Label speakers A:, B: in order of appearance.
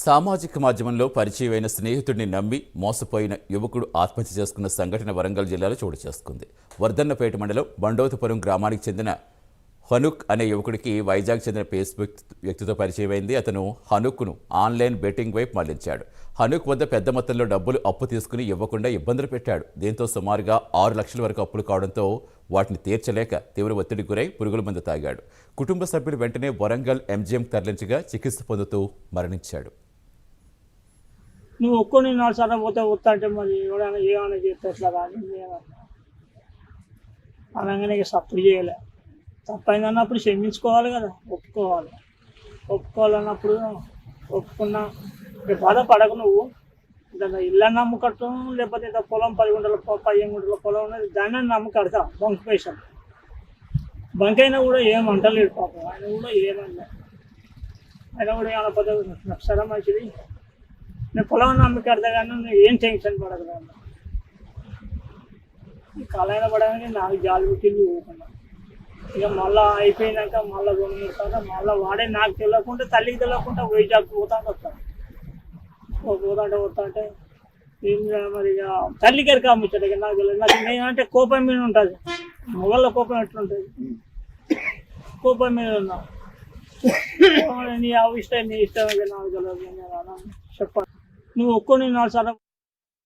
A: సామాజిక మాధ్యమంలో పరిచయమైన స్నేహితుడిని నమ్మి మోసపోయిన యువకుడు ఆత్మహత్య చేసుకున్న సంఘటన వరంగల్ జిల్లాలో చోటు చేసుకుంది. వర్ధన్నపేట మండలం బండోతపురం గ్రామానికి చెందిన హనుక్ అనే యువకుడికి వైజాగ్ చెందిన ఫేస్బుక్ వ్యక్తితో పరిచయమైంది. అతను హనుక్ను ఆన్లైన్ బెట్టింగ్ వైపు మళ్ళించాడు. హనుక్ వద్ద పెద్ద మొత్తంలో డబ్బులు అప్పు తీసుకుని ఇవ్వకుండా ఇబ్బందులు పెట్టాడు. దీంతో సుమారుగా ఆరు లక్షల వరకు అప్పులు కావడంతో వాటిని తీర్చలేక తీవ్ర ఒత్తిడికి గురై పురుగుల మందు తాగాడు. కుటుంబ సభ్యులు వెంటనే వరంగల్ ఎంజిఎం తరలించగా చికిత్స పొందుతూ మరణించాడు.
B: నువ్వు ఒక్కని నాలుగు సార్లు పోతే వస్తా అంటే మరి ఎవడైనా ఏమైనా చేస్తే ఎట్లా కానీ నేను అనగానే ఇక సప్పుడు చేయలే. తప్పైందన్నప్పుడు క్షమించుకోవాలి కదా ఒప్పుకోవాలి. ఒప్పుకోవాలన్నప్పుడు ఒప్పుకున్నా. ఇక బాధపడకు నువ్వు. దాన్ని ఇల్లు నమ్ముకట్టం లేకపోతే ఇంత పొలం పది గుంటల పది పదిహేను గుంటల పొలం ఉన్నది దాన్ని నమ్ముకడతా బంక్ పేషన్ బంక్ అయినా కూడా ఏం అంటలేడు పాపం. ఆయన కూడా ఏమన్నా. ఆయన కూడా ఏమైనా పద్ధతి సరే మంచిది నేను పొలం నమ్మకి అర్థం కానీ నువ్వు ఏం టెన్షన్ పడదు నాన్న. ఈ కాలైన పడగానే నాకు జాలి పుట్టింది ఊరుకున్నా. ఇక మళ్ళా అయిపోయినాక మళ్ళీ రెండు మూడు సార్లు మళ్ళీ వాడే నాకు తెలియకుండా తల్లికి తెలియకుండా వైజాగ్ పోతాను వస్తాను పోతాంటే పోతాంటే ఏం మరి ఇక తల్లి గారికి అమ్ముతాడు ఇక నాకు తెలియదు. నాకు నేనంటే కోపం మీద ఉంటుంది. మొగళ్ళ కోపం ఎట్లుంటుంది? కోపం మీద ఉన్నా. నీ అవి ఇష్టం నీ ఇష్టం నాకు తెలియదు. నేను అన్నాను. నువ్వు ఒక్కని నాలుగు సార్లు